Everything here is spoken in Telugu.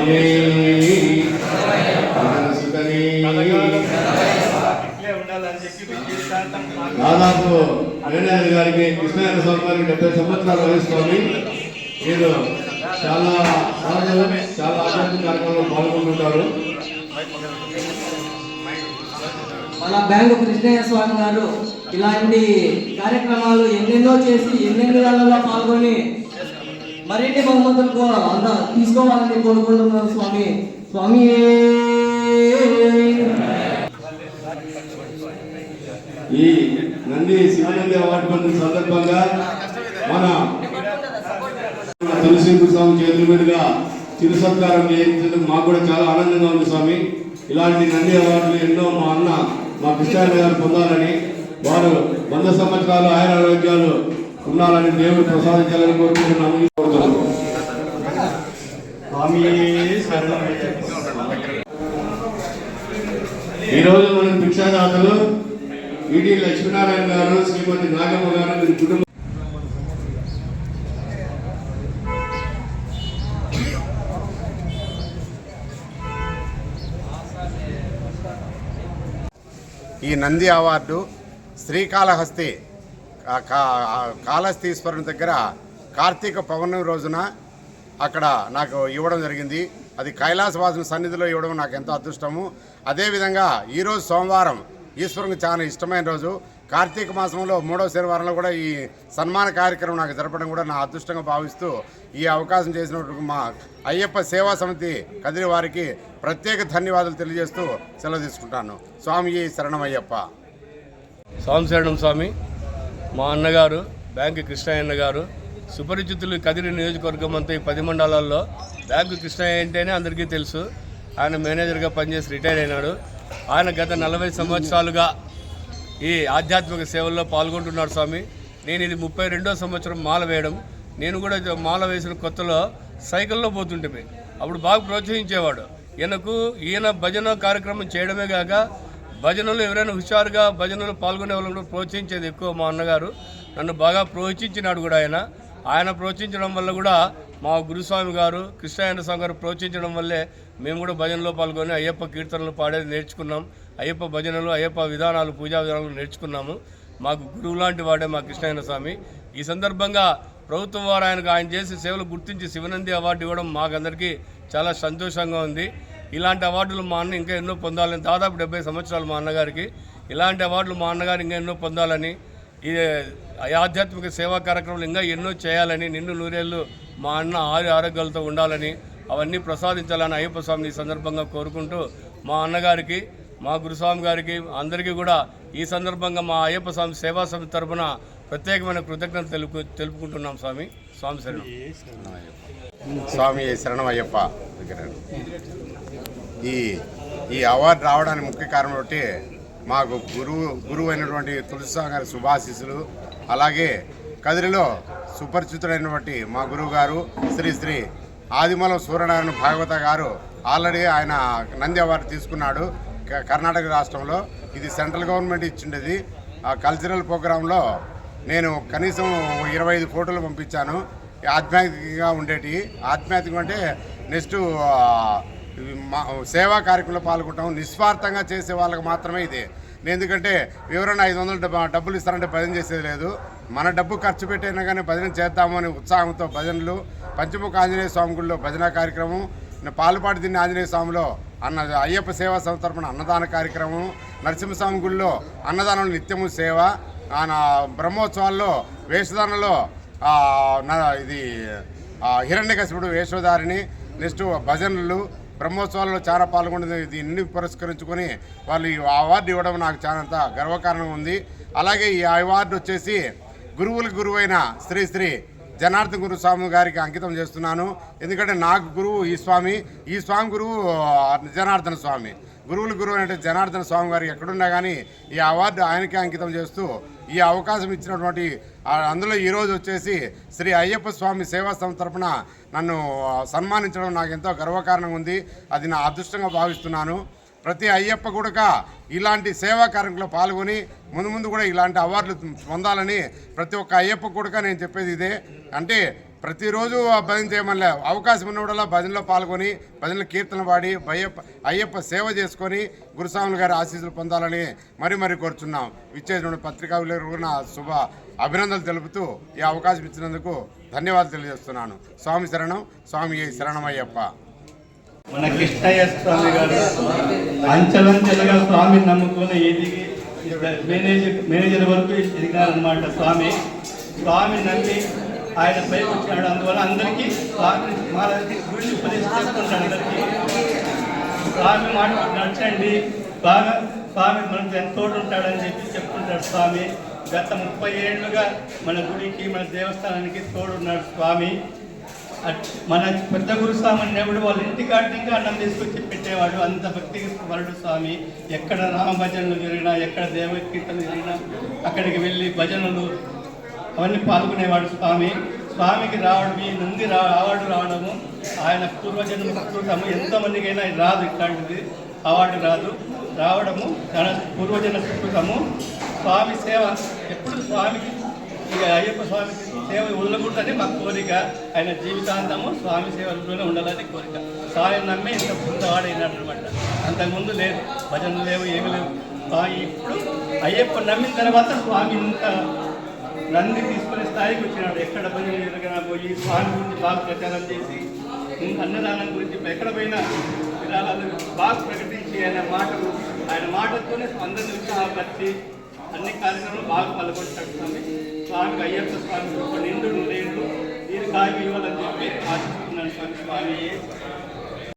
స్వామి. దాదాపు మేనేజర్ గారికి కృష్ణారాయణ స్వామి గారికి డెబ్బై సంవత్సరాలు వయస్సులోని మీరు చాలా సహజం చాలా ఆధ్యాత్మిక కార్యక్రమంలో పాల్గొంటుంటారు. మన బ్యాంకు కృష్ణయ్య స్వామి గారు ఇలాంటి కార్యక్రమాలు ఎన్నెన్నో చేసి ఎన్నెన్ని పాల్గొని మరిన్ని కూడా అంద తీసుకోవాలని కోరుకుంటున్నాను స్వామి. స్వామి ఈ నంది శివనంది అవార్డు పొందిన సందర్భంగా మన తులసింపు స్వామి చేతుల మీదుగా చిరు సత్కారం చేయించడం మాకు కూడా చాలా ఆనందంగా ఉంది స్వామి. ఇలాంటి నంది అవార్డులు ఎన్నో మా అన్న మా కృష్ణారాయణ గారు పొందాలని వారు వంద సంవత్సరాలు ఆయన ఆరోగ్యాలు ఉండాలని దేవుడు ప్రసాదించాలని కోరుకుంటున్నాము. ఈరోజు మనం భిక్షాదాతలు ఈటీ లక్ష్మీనారాయణ గారు శ్రీమతి నాగమ్మ గారు వీరి కుటుంబం ఈ నంది అవార్డు శ్రీకాళహస్తి కాళహస్తీశ్వరుని దగ్గర కార్తీక పౌర్ణమి రోజున అక్కడ నాకు ఇవ్వడం జరిగింది. అది కైలాసవాసుని సన్నిధిలో ఇవ్వడం నాకు ఎంతో అదృష్టము. అదేవిధంగా ఈరోజు సోమవారం ఈశ్వరునికి చాలా ఇష్టమైన రోజు. కార్తీక మాసంలో మూడవ శనివారంలో కూడా ఈ సన్మాన కార్యక్రమం నాకు జరపడం కూడా నా అదృష్టంగా భావిస్తూ ఈ అవకాశం చేసినటువంటి మా అయ్యప్ప సేవా సమితి కదిరి వారికి ప్రత్యేక ధన్యవాదాలు తెలియజేస్తూ సెలవు తీసుకుంటాను. స్వామి శరణం అయ్యప్ప. స్వామి శరణం స్వామి. మా అన్నగారు బ్యాంక్ కృష్ణయ్యన్న గారు సుపరిచితులు కదిరి నియోజకవర్గం అంతా ఈ పది మండలాల్లో. బ్యాంకు కృష్ణయ్య అంటేనే అందరికీ తెలుసు. ఆయన మేనేజర్గా పనిచేసి రిటైర్ అయినాడు. ఆయన గత నలభై సంవత్సరాలుగా ఈ ఆధ్యాత్మిక సేవల్లో పాల్గొంటున్నాడు స్వామి. నేను ఇది ముప్పై రెండో సంవత్సరం మాల వేయడం. నేను కూడా మాల వేసిన కొత్తలో సైకిల్లో పోతుంటే అప్పుడు బాగా ప్రోత్సహించేవాడు. ఈయనకు ఈయన భజన కార్యక్రమం చేయడమే కాక భజనలు ఎవరైనా హుషారుగా భజనలు పాల్గొనే వాళ్ళని కూడా ప్రోత్సహించేది ఎక్కువ మా అన్నగారు. నన్ను బాగా ప్రోత్సహించినాడు కూడా ఆయన. ఆయన ప్రోత్సహించడం వల్ల కూడా మా గురుస్వామి గారు కృష్ణాయన స్వామి గారు ప్రోత్సహించడం వల్లే మేము కూడా భజనలో పాల్గొని అయ్యప్ప కీర్తనలు పాడేది నేర్చుకున్నాం. అయ్యప్ప భజనలు అయ్యప్ప విధానాలు పూజా విధానాలు నేర్చుకున్నాము. మాకు గురువు లాంటి వాడే మా కృష్ణాయన స్వామి. ఈ సందర్భంగా ప్రభుత్వం వారు ఆయనకు ఆయన చేసే సేవలు గుర్తించి శివనంది అవార్డు ఇవ్వడం మాకందరికీ చాలా సంతోషంగా ఉంది. ఇలాంటి అవార్డులు మా అన్న ఇంకా ఎన్నో పొందాలని దాదాపు డెబ్బై సంవత్సరాలు మా అన్నగారికి. ఇలాంటి అవార్డులు మా అన్నగారు ఇంకా ఎన్నో పొందాలని ఈ ఆధ్యాత్మిక సేవా కార్యక్రమాలు ఇంకా ఎన్నో చేయాలని నిన్ను నూరేళ్ళు మా అన్న ఆరు ఆరోగ్యాలతో ఉండాలని అవన్నీ ప్రసాదించాలని అయ్యప్ప స్వామిని ఈ సందర్భంగా కోరుకుంటూ మా అన్నగారికి మా గురుస్వామి గారికి అందరికీ కూడా ఈ సందర్భంగా మా అయ్యప్ప స్వామి సేవా సమితి తరఫున ప్రత్యేకమైన కృతజ్ఞత తెలుపు తెలుపుకుంటున్నాం స్వామి. స్వామి శరణం. స్వామి శరణం అయ్యప్ప ఈ ఈ అవార్డు రావడానికి ముఖ్య కారణం ఒకటి మాకు గురువు గురువు అయినటువంటి తులసిస్వామి గారి శుభాశీస్సులు. అలాగే కదిరిలో సుపరిచితుడైనటువంటి మా గురువు గారు శ్రీ శ్రీ ఆదిమలం సూర్యనారాయణ భాగవత గారు ఆల్రెడీ ఆయన నంది అవార్డు తీసుకున్నాడు క- కర్ణాటక రాష్ట్రంలో. ఇది సెంట్రల్ గవర్నమెంట్ ఇచ్చిండేది. ఆ కల్చరల్ ప్రోగ్రాంలో నేను కనీసం ఇరవై ఐదు ఫోటోలు పంపించాను. ఆధ్యాత్మికంగా ఉండేటి ఆధ్యాత్మికం అంటే నెక్స్ట్ మా సేవా కార్యక్రమంలో పాల్గొంటాం. నిస్వార్థంగా చేసే వాళ్ళకి మాత్రమే ఇది. ఎందుకంటే ఎవరైనా ఐదు వందలు డబ్బులు ఇస్తారంటే భజన చేసేది లేదు. మన డబ్బు ఖర్చు పెట్టైనా కానీ భజన చేద్దాము అనే ఉత్సాహంతో భజనలు పంచముఖ ఆంజనేయ స్వామి గుడిలో భజన కార్యక్రమం పాలుపాటి తిన్న ఆంజనేయ స్వామిలో అన్న అయ్యప్ప సేవా సంస్థ తరపున అన్నదాన కార్యక్రమం నరసింహస్వామి గుడిలో అన్నదానం నిత్యము సేవ ఆయన బ్రహ్మోత్సవాల్లో వేషధారణలో ఇది హిరణ్యకశిపుడు వేషధారిణి నెక్స్ట్ భజనలు బ్రహ్మోత్సవాల్లో చాలా పాల్గొన్నది. దీన్ని పురస్కరించుకొని వాళ్ళు ఈ అవార్డు ఇవ్వడం నాకు చాలా గర్వకారణం ఉంది. అలాగే ఈ అవార్డు వచ్చేసి గురువులకు గురువైన శ్రీ శ్రీ జనార్దన్ గురు స్వామి గారికి అంకితం చేస్తున్నాను. ఎందుకంటే నాకు గురువు ఈ స్వామి ఈ స్వామి గురువు జనార్దన స్వామి. గురువుల గురువు అంటే జనార్దన స్వామి గారు ఎక్కడున్నా కానీ ఈ అవార్డు ఆయనకే అంకితం చేస్తూ ఈ అవకాశం ఇచ్చినటువంటి అందులో ఈరోజు వచ్చేసి శ్రీ అయ్యప్ప స్వామి సేవా సంస్థ తరపున నన్ను సన్మానించడం నాకు ఎంతో గర్వకారణంగా ఉంది. అది నా అదృష్టంగా భావిస్తున్నాను. ప్రతి అయ్యప్ప కూడా ఇలాంటి సేవా కార్యక్రమంలో పాల్గొని ముందు ముందు కూడా ఇలాంటి అవార్డులు పొందాలని ప్రతి ఒక్క అయ్యప్ప కూడా నేను చెప్పేది ఇదే. అంటే ప్రతిరోజు ఆ భజన చేయమని అవకాశం ఉన్నప్పుడల్లా భజనలో పాల్గొని భజనలో కీర్తన పాడి అయ్యప్ప అయ్యప్ప సేవ చేసుకొని గురుస్వాములు గారి ఆశీస్సులు పొందాలని మరి మరి కోరుచున్నాం. ఇచ్చేసిన పత్రికా విలేకరులకు నా శుభ అభినందనలు తెలుపుతూ ఈ అవకాశం ఇచ్చినందుకు ధన్యవాదాలు తెలియజేస్తున్నాను. స్వామి శరణం స్వామి శరణమయ్యప్ప. మన కృష్ణయ్య స్వామి గారు అంచెలంచెలుగా స్వామిని నమ్ముకుని ఎదిగి మేనేజర్ మేనేజర్ వరకు ఎదిగారనమాట స్వామి. స్వామి నమ్మి ఆయన పైకి వచ్చాడు అందువల్ల అందరికీ స్వామి గురించి ఉపదేశం చేస్తుంటాడు అందరికీ. స్వామి మాట నడచండి బాగా స్వామి మనకు ఎంత ఉంటాడని చెప్పి చెప్తుంటాడు స్వామి. గత ముప్పై ఏళ్ళుగా మన గుడికి మన దేవస్థానానికి తోడున్నాడు స్వామి. మన పెద్ద గురుస్వామి అనేవాడు వాళ్ళ ఇంటికాడ ఇంకా అన్నం తీసుకొచ్చి పెట్టేవాడు. అంత భక్తికి వరుడు స్వామి. ఎక్కడ రామభజనలు జరిగినా ఎక్కడ దేవ కీర్తనలు జరిగినా అక్కడికి వెళ్ళి భజనలు అవన్నీ పాల్గొనేవాడు స్వామి. స్వామికి రావడం ఈ నుండి రా అవార్డు రావడము ఆయన పూర్వజన్మ సంస్కృతము ఎంతమందికైనా రాదు ఇట్లాంటిది. అవార్డు రాదు. రావడము తన పూర్వజన్మ సంస్కృతము స్వామి సేవ ఎప్పుడు స్వామికి ఇక అయ్యప్ప స్వామి సేవ ఉండకూడదని మా కోరిక. ఆయన జీవితాంతము స్వామి సేవలోనే ఉండాలని కోరిక. స్వామి నమ్మి ఇంత పుట్టవాడైనాడు అనమాట అంతకుముందు లేదు భజనలు లేవు ఏమి లేవు. ఇప్పుడు అయ్యప్ప నమ్మిన తర్వాత స్వామి ఇంత నంది తీసుకునే స్థాయికి వచ్చినాడు. ఎక్కడ భజన ఎదురుగా పోయి స్వామి గురించి బాగా ప్రచారం చేసి అన్నదానం గురించి ఎక్కడ పోయినా విరాళాలు బాగా ప్రకటించి ఆయన మాటలు ఆయన మాటలతోనే అందరిని ఉత్సాహపరిచి అన్ని కార్యక్రమాలు బాగా పాల్గొంటాడు స్వామి. స్వామికి అయ్యప్ప స్వామి ఒక నిండు లేడు దీర్ఘాయు ఇవ్వాలని చెప్పి ఆశిస్తున్నాను స్వామి. స్వామి